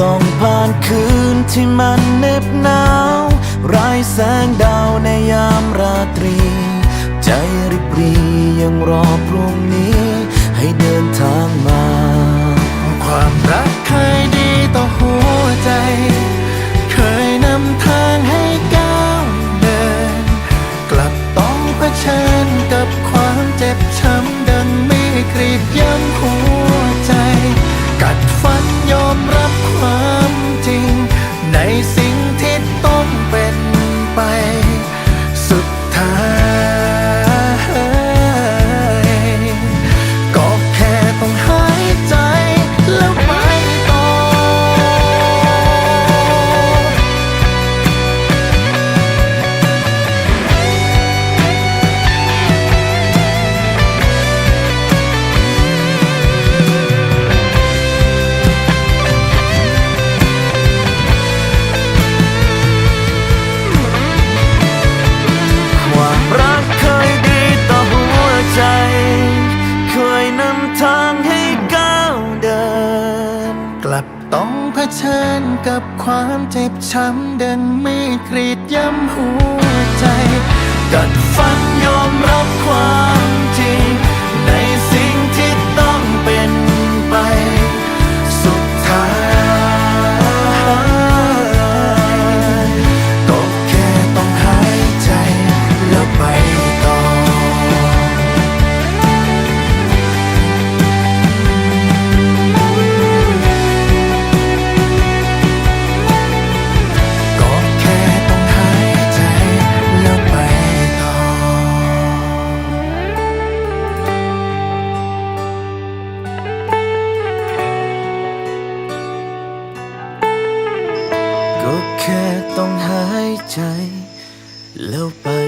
ต้องผ่านคืนที่มันเหน็บหนาวไรายแสงดาวในยามราตรี ใจริบรียังรอพรุ่งนี้ ให้เดินทางมา ความรักเคยดีต่อหัวใจ เคยนำทางให้ก้าวเดิน กลับต้องเผชิญกับความเจ็บช้ำดังมีกรีดย้ำหัว ชิญกับความเจ็บช้ำเดินไม่กรีดย้ำหัว แค่ต้องหายใจ แล้วไป